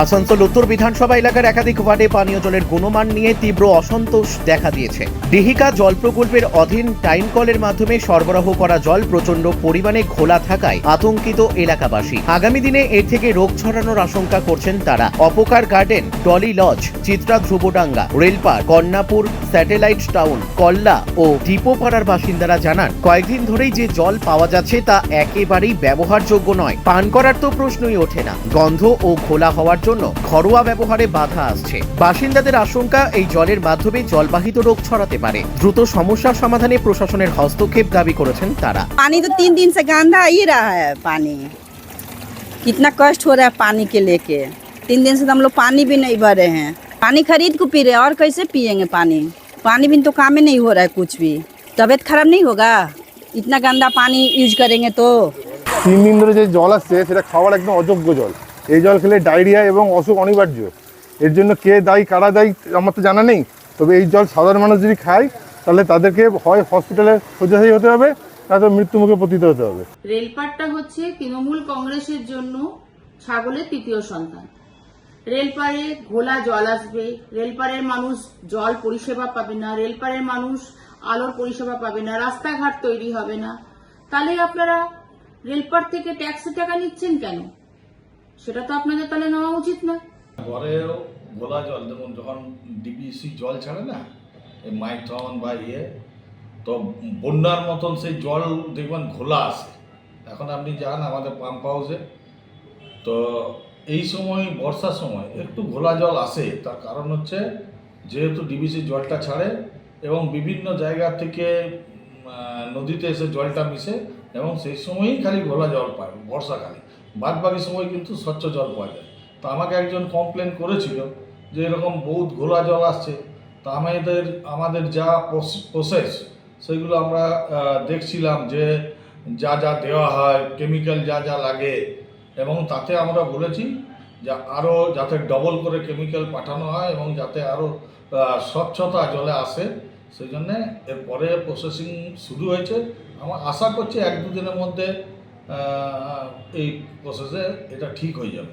আসানসোল উত্তর বিধানসভা এলাকার একাধিক ওয়ার্ডে পানীয় জলের গুণমান নিয়ে তীব্র অসন্তোষ দেখা দিয়েছে। ডিহিকা জল প্রকল্পের অধীন টাইম কলের মাধ্যমে সরবরাহ করা জল প্রচণ্ড পরিমাণে ঘোলা থাকায় আতঙ্কিত এলাকাবাসী। আগামী দিনে এর থেকে রোগ ছড়ানোর আশঙ্কা করছেন তারা। Apcar Garden, Tolly Lodge, Chitra Dhrubadanga Railpar Kanyapur, Satellite Town, Kalla ও ডিপোপাড়ার বাসিন্দারা জানান, কয়েকদিন ধরেই যে জল পাওয়া যাচ্ছে তা একেবারেই ব্যবহারযোগ্য নয়। পান করার তো প্রশ্নই ওঠে না। গন্ধ ও ঘোলা হওয়ার জন্য ঘরোয়া ব্যবহারে বাধা আসছে বাসিন্দাদের আশঙ্কা এই জলের মাধ্যমে জলবাহিত রোগ ছড়াতে পারে দ্রুত সমস্যার সমাধানে প্রশাসনের হস্তক্ষেপ দাবি করেছেন তারা पानी तो तीन दिन से गंदा ही रहा है पानी कितना कष्ट हो रहा है पानी के लेके तीन दिन से तो हम लोग पानी भी नहीं भरे हैं पानी खरीद को पी रहे हैं और कैसे पियेंगे पानी पानी भी तो काम ही नहीं हो रहा है कुछ भी तबीयत खराब नहीं होगा इतना गंदा पानी यूज करेंगे तो তিন দিন ধরে যে জল আসছে সেটা খাওয়ার একদম অযোগ্য জল এই জল খেলে ডায়রিয়া এবং অসুখ অনিবার্য। এর জন্য কে দায়ী, কারা দায়ী, আমার তো জানা নেই। তবে এই জল সাধারণ মানুষ যদি খায়, তাহলে তাদেরকে হয় হসপিটালে শয্যাশায়ী হতে হবে তাদের মৃত্যুমুখে পতিত হতে হবে। রেলপাটটা হচ্ছে তৃণমূল কংগ্রেসের জন্য ছাগলের তৃতীয় সন্তান। রেলপারে ঘোলা জল আসবে রেলপারের মানুষ জল পরিষেবা পাবে না রেলপারের মানুষ আলোর পরিষেবা পাবে না, রাস্তাঘাট তৈরি হবে না। তাহলে আপনারা রেলপার থেকে ট্যাক্সি টাকা নিচ্ছেন কেন? সেটা তো আপনাদের তাহলে নেওয়া উচিত না। ঘরেও গোলা জল যেমন যখন ডিবিসি জল ছাড়ে না, এই মাইথন বা ইয়ে তো বন্যার মতন সেই জল দেখবেন ঘোলা আসে এখন আপনি যান আমাদের পাম্প হাউসে তো এই সময়, বর্ষার সময় একটু ঘোলা জল আসে, তার কারণ হচ্ছে যেহেতু ডিবিসি জলটা ছাড়ে এবং বিভিন্ন জায়গা থেকে নদীতে এসে জলটা মিশে, এবং সেই সময়ই খালি ঘোলা জল পায়, বর্ষাকালে। বাদ বাকি সময় কিন্তু স্বচ্ছ জল পাওয়া যায়। তো আমাকে একজন কমপ্লেন করেছিল যে এরকম বহুত ঘোলা জল আসছে। তো আমাদের আমাদের যা প্রসেস সেগুলো আমরা দেখছিলাম যে যা যা দেওয়া হয় কেমিক্যাল যা যা লাগে। এবং তাতে আমরা বলেছি যে আরও যাতে ডবল করে কেমিক্যাল পাঠানো হয় এবং যাতে আরও স্বচ্ছতা জলে আসে সেই জন্যে এরপরে প্রসেসিং শুরু হয়েছে। আমার আশা করছি এক দুদিনের মধ্যে এই প্রসেসে এটা ঠিক হয়ে যাবে।